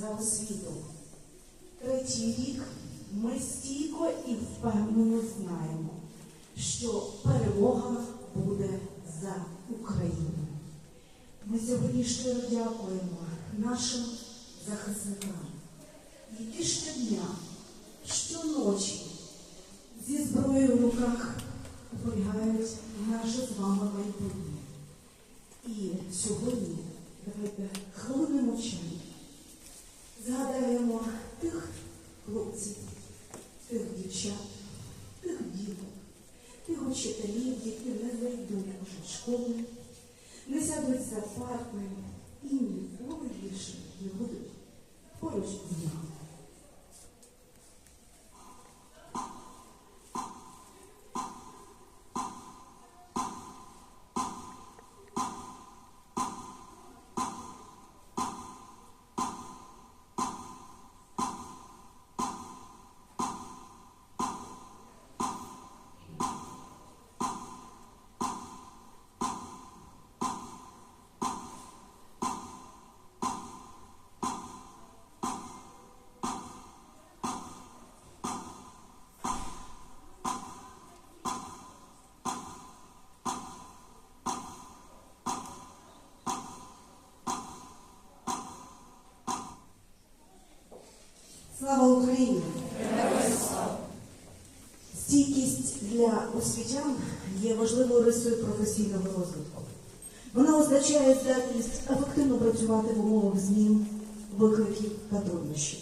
за освіту. Третій рік ми стійко і впевнено знаємо, що перемога буде за Україну. Ми сьогодні щиро дякуємо нашим захисникам, які щодня, щоночі зі зброєю в руках оберігають наше з вами майбутнє. І сьогодні давайте учителів, які не зайдуть уже школи, не сядуть за партою і ніколи більше не будуть поруч з нами. Слава Україні! Стійкість для освітян є важливою рисою професійного розвитку. Вона означає здатність ефективно працювати в умовах змін, викликів та труднощів.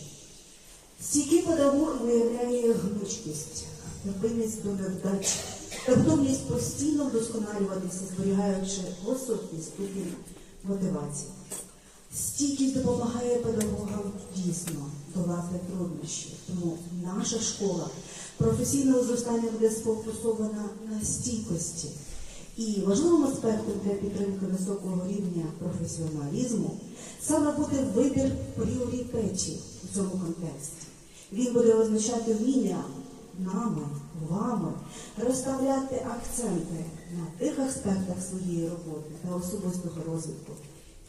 Стійкий педагог виявляє гнучкість, терпимість до невдач та готовність постійно вдосконалюватися, зберігаючи високий ступінь мотивації. Стійкість допомагає педагогам дійсно долати труднощі. Тому наша школа професійного зростання буде сфокусована на стійкості. І важливим аспектом для підтримки високого рівня професіоналізму саме буде вибір пріоритетів у цьому контексті. Він буде означати вміння нами, вами розставляти акценти на тих аспектах своєї роботи та особистого розвитку,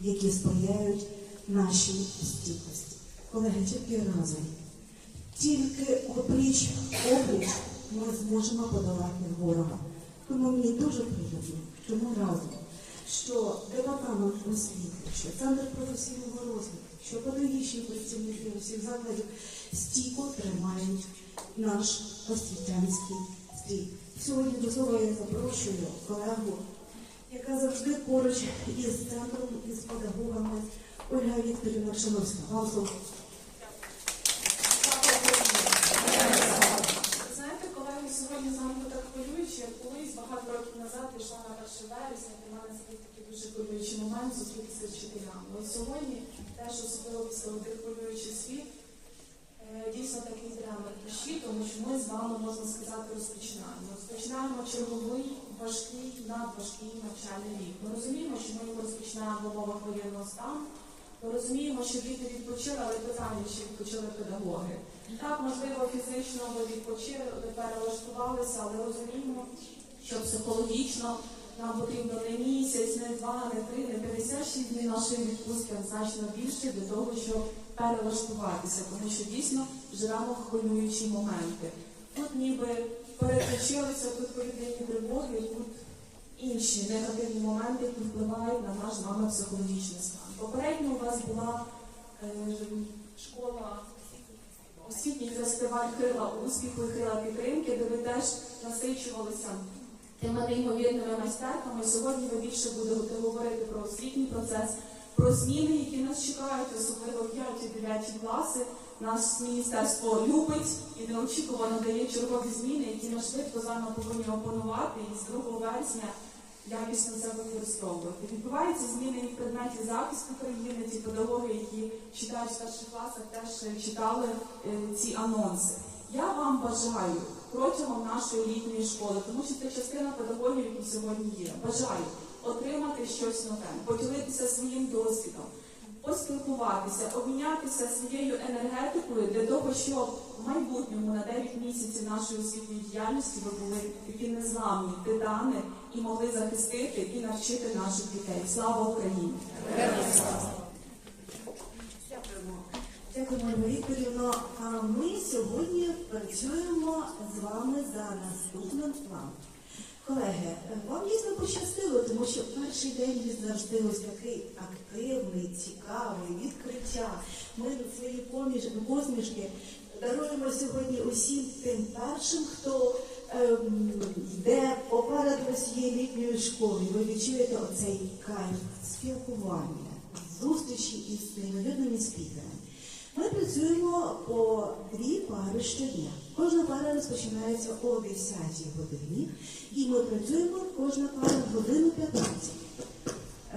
які сприяють нашій стійкості. Колеги, тільки разом, тільки опліч опліч ми зможемо подолати ворога. Тому мені дуже приємно, що ми разом, що департамент освіти, що центр професійного розвитку, що педагогічні працівники усіх закладів стійко тримають наш освітянський стрій. Сьогодні до слова я запрошую колегу яка завжди поруч із центром, із педагогами Ольга Вікторівна Шановська. Вам. Знаєте, колеги, сьогодні зранку так хвилююче, як колись багато років назад пішла на 1 вересня, для мене це такий дуже хвилюючий момент зустрітися з вчителями. От сьогодні теж особливо після тих хвилюючих слів, е, дійсно такий драма душі, тому що ми з вами, можна сказати, розпочинаємо. Розпочинаємо черговий важкий, надважкий навчальний рік. Ми розуміємо, що ми його розпочинаємо в умовах воєнного стану. Ми розуміємо, що діти відпочили, але питання, чи відпочили педагоги. Так, можливо, фізично ви відпочили, перелаштувалися, але розуміємо, що психологічно нам потрібно не місяць, не два, не три, не 56 днів нашої відпустки, значно більше для того, щоб перелаштуватися, тому що дійсно живемо в хвилюючі моменти. Тут ніби переключилися, тут повітряні тривоги, тут інші негативні моменти, які впливають на наш з вами психологічний стан. Попередньо у вас була е, школа освітній фестиваль крила успіху і крила підтримки, де ви теж насичувалися тими неймовірними майстерками. Сьогодні ви більше будете говорити про освітній процес, про зміни, які нас чекають, особливо 5-9 класи. Нас міністерство любить і неочікувано дає чергові зміни, які ми швидко з вами повинні опанувати і з 2 вересня якісно це використовувати. Відбуваються зміни і в предметі захисту країни. Ті педагоги, які читають в старших класах, теж читали е, ці анонси. Я вам бажаю протягом нашої літньої школи, тому що це частина педагогів, які сьогодні є. Бажаю отримати щось нове, поділитися своїм досвідом, поспілкуватися, обмінятися своєю енергетикою для того, щоб в майбутньому на 9 місяців нашої освітньої діяльності ви були такі незламні титани і могли захистити і навчити наших дітей. Слава Україні! Дякуємо. Дякую, Ольга Вікторівна. А ми сьогодні працюємо з вами за наступним планом. Колеги, вам дійсно пощастило, тому що перший день він завжди ось такий активний, цікавий, відкриття. Ми свої поміж- посмішки даруємо сьогодні усім тим першим, хто ем, йде попереду цієї літньої школи. Ви відчуєте оцей кайф спілкування, зустрічі із неймовірними спікерами. Ми працюємо по дві пари щодня. Кожна пара розпочинається о 10 годині, і ми працюємо кожна пара годину 15.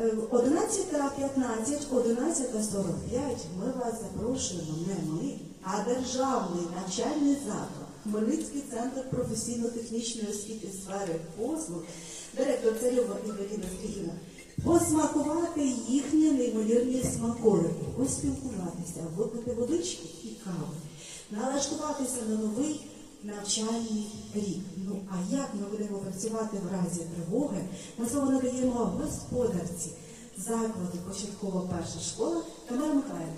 Е, 11.15, 11.45 ми вас запрошуємо не ми, а державний навчальний заклад, Хмельницький центр професійно-технічної освіти сфери послуг, директор Царьова Ігоріна Стрігіна, посмакувати їхні неймовірні смаколики, поспілкуватися, випити водички і кави, налаштуватися на новий навчальний рік. Ну а як ми будемо працювати в разі тривоги? Ми з надаємо господарці закладу початкова перша школа Тамара Миколаївна.